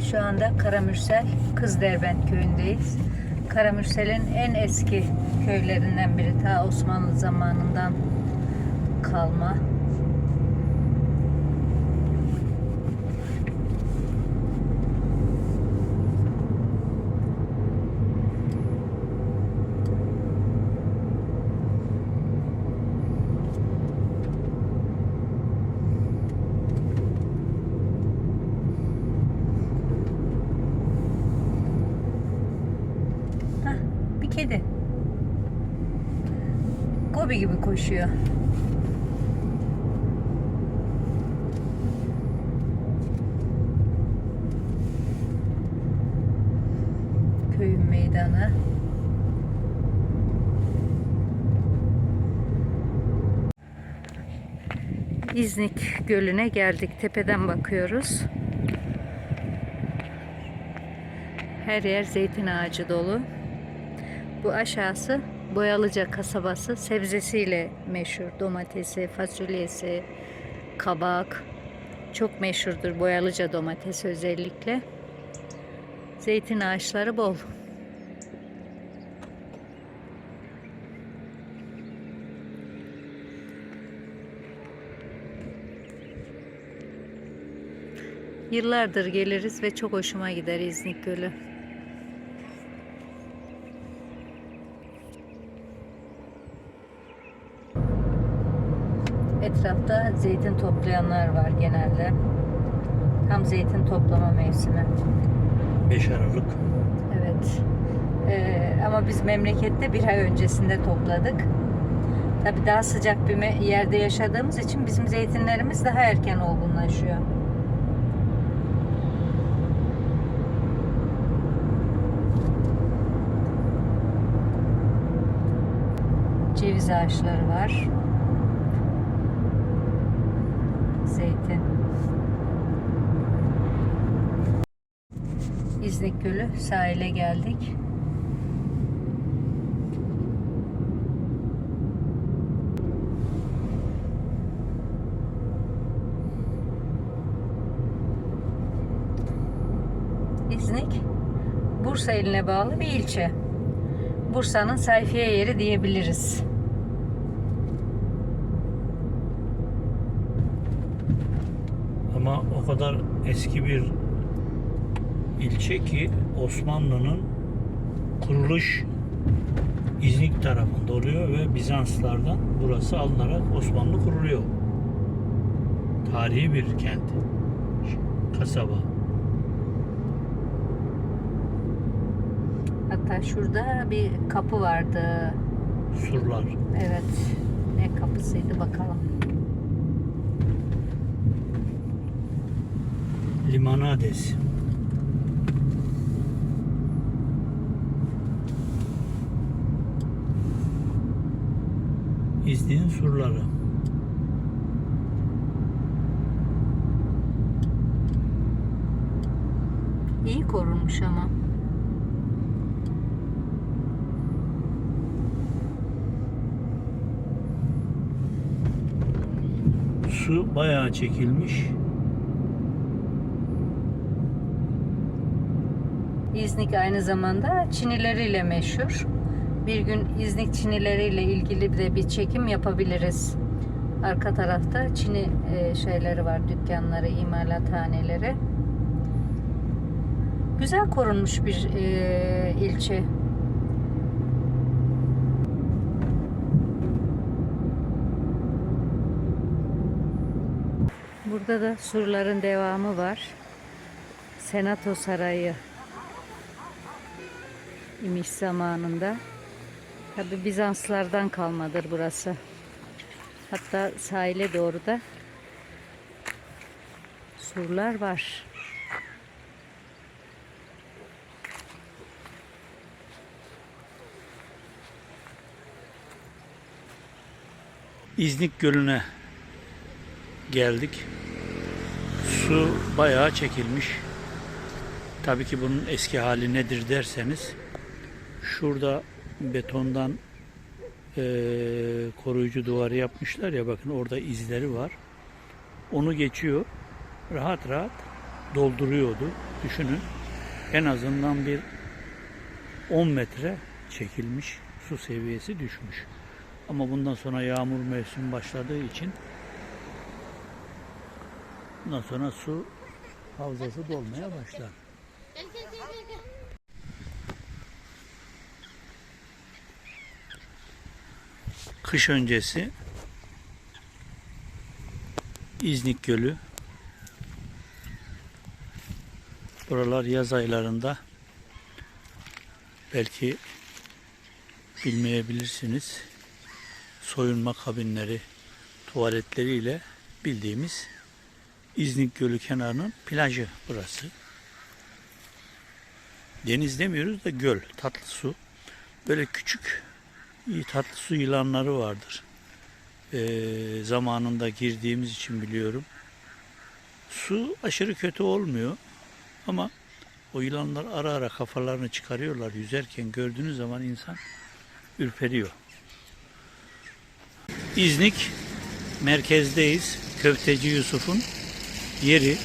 Şu anda Karamürsel Kızderbent köyündeyiz. Karamürsel'in en eski köylerinden biri. Ta Osmanlı zamanından kalma. Koşuyor. Köyün meydanı. İznik Gölü'ne geldik. Tepeden bakıyoruz. Her yer zeytin ağacı dolu. Bu aşağısı Boyalıca kasabası sebzesiyle meşhur. Domatesi, fasulyesi, kabak. Çok meşhurdur Boyalıca domatesi özellikle. Zeytin ağaçları bol. Yıllardır geliriz ve çok hoşuma gider İznik Gölü. Etrafta zeytin toplayanlar var genelde. Tam zeytin toplama mevsimi. 5 Aralık. Evet. Ee, ama biz memlekette bir ay öncesinde topladık. Tabi daha sıcak bir yerde yaşadığımız için bizim zeytinlerimiz daha erken olgunlaşıyor. Ceviz ağaçları var. Zeytin. İznik Gölü sahile geldik. İznik Bursa iline bağlı bir ilçe. Bursa'nın sayfiye yeri diyebiliriz. Ama o kadar eski bir ilçe ki Osmanlı'nın kuruluş İznik tarafında oluyor ve Bizanslardan burası alınarak Osmanlı kuruluyor. Tarihi bir kent. Kasaba. Hatta şurada bir kapı vardı. Surlar. Evet. Ne kapısıydı bakalım. Limanades. İznik'in surları. İyi korunmuş ama. Su bayağı çekilmiş. İznik aynı zamanda çinileriyle meşhur. Bir gün İznik çinileriyle ilgili de bir çekim yapabiliriz. Arka tarafta Çini e, şeyleri var, dükkanları, imalathaneleri. Güzel korunmuş bir e, ilçe. Burada da surların devamı var. Senato Sarayı imiş zamanında. Tabi Bizanslardan kalmadır burası. Hatta sahile doğru da surlar var. İznik Gölü'ne geldik. Su bayağı çekilmiş. Tabii ki bunun eski hali nedir derseniz şurada betondan eee, koruyucu duvarı yapmışlar ya bakın orada izleri var. Onu geçiyor. Rahat rahat dolduruyordu. Düşünün en azından bir 10 metre çekilmiş su seviyesi düşmüş. Ama bundan sonra yağmur mevsimi başladığı için bundan sonra su havzası dolmaya başlar. Kış öncesi İznik Gölü buralar yaz aylarında belki bilmeyebilirsiniz soyunma kabinleri tuvaletleriyle bildiğimiz İznik Gölü kenarının plajı burası. Deniz demiyoruz da göl, tatlı su. Böyle küçük tatlı su yılanları vardır. Ee, zamanında girdiğimiz için biliyorum. Su aşırı kötü olmuyor ama o yılanlar ara ara kafalarını çıkarıyorlar yüzerken gördüğünüz zaman insan ürperiyor. İznik merkezdeyiz. Köfteci Yusuf'un yeri.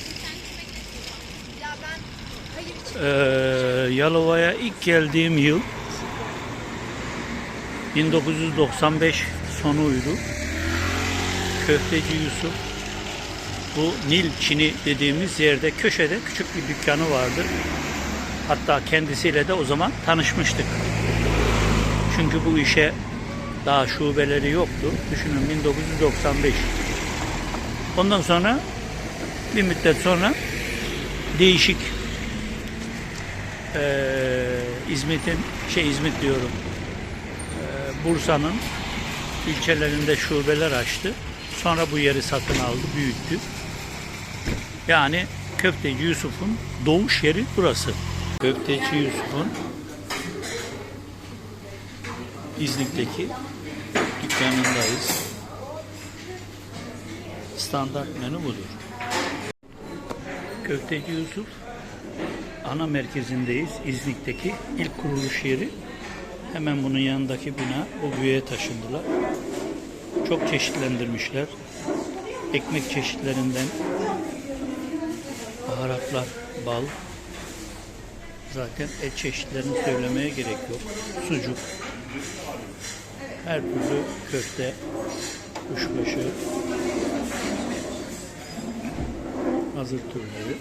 Ee, Yalova'ya ilk geldiğim yıl 1995 sonuydu. Köfteci Yusuf bu Nil Çini dediğimiz yerde köşede küçük bir dükkanı vardı. Hatta kendisiyle de o zaman tanışmıştık. Çünkü bu işe daha şubeleri yoktu. Düşünün 1995. Ondan sonra bir müddet sonra değişik eee İzmit'in şey İzmit diyorum Bursa'nın ilçelerinde şubeler açtı. Sonra bu yeri satın aldı, büyüttü. Yani Köfteci Yusuf'un doğuş yeri burası. Köfteci Yusuf'un İznik'teki dükkanındayız. Standart menü budur. Köfteci Yusuf ana merkezindeyiz. İznik'teki ilk kuruluş yeri. Hemen bunun yanındaki bina bu büyüye taşındılar. Çok çeşitlendirmişler. Ekmek çeşitlerinden baharatlar, bal. Zaten et çeşitlerini söylemeye gerek yok. Sucuk. Her türlü köfte, kuşbaşı, hazır türleri.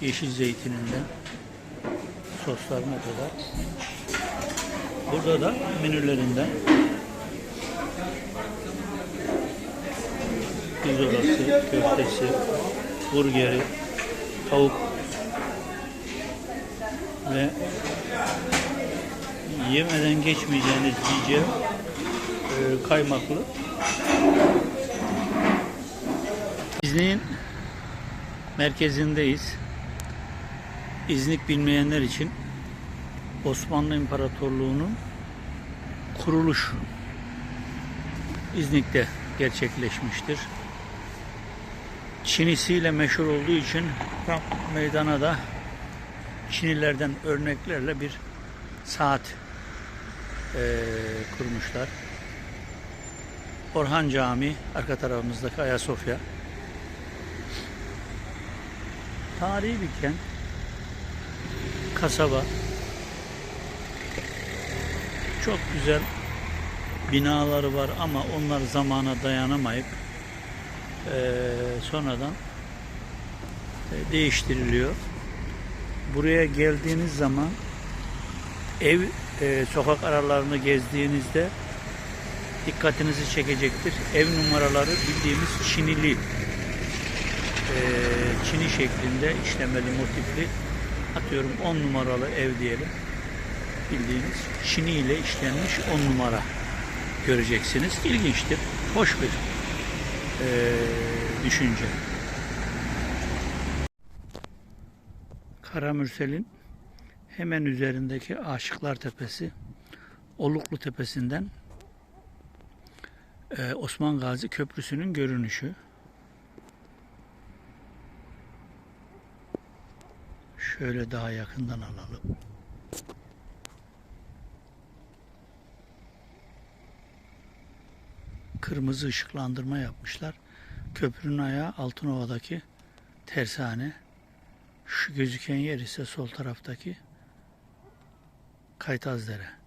Yeşil zeytininden soslarına kadar. Burada da menülerinden pizzolası, köftesi, burgeri, tavuk ve yemeden geçmeyeceğiniz diyeceğim e, kaymaklı. İznik'in merkezindeyiz. İznik bilmeyenler için Osmanlı İmparatorluğu'nun kuruluş İznik'te gerçekleşmiştir. Çinisiyle meşhur olduğu için tam meydana da Çinilerden örneklerle bir saat eee, kurmuşlar. Orhan Camii, arka tarafımızdaki Ayasofya. Tarihi bir kent kasaba. Çok güzel binaları var ama onlar zamana dayanamayıp eee, sonradan e, değiştiriliyor. Buraya geldiğiniz zaman ev e, sokak aralarını gezdiğinizde dikkatinizi çekecektir. Ev numaraları bildiğimiz Çinili e, Çini şeklinde işlemeli motifli atıyorum 10 numaralı ev diyelim. Bildiğiniz Çini ile işlenmiş 10 numara göreceksiniz. İlginçtir. Hoş bir e, düşünce. Karamürsel'in hemen üzerindeki Aşıklar Tepesi Oluklu Tepesi'nden e, Osman Gazi Köprüsü'nün görünüşü. Şöyle daha yakından alalım. kırmızı ışıklandırma yapmışlar. Köprünün ayağı Altınova'daki tersane. Şu gözüken yer ise sol taraftaki Kaytazdere.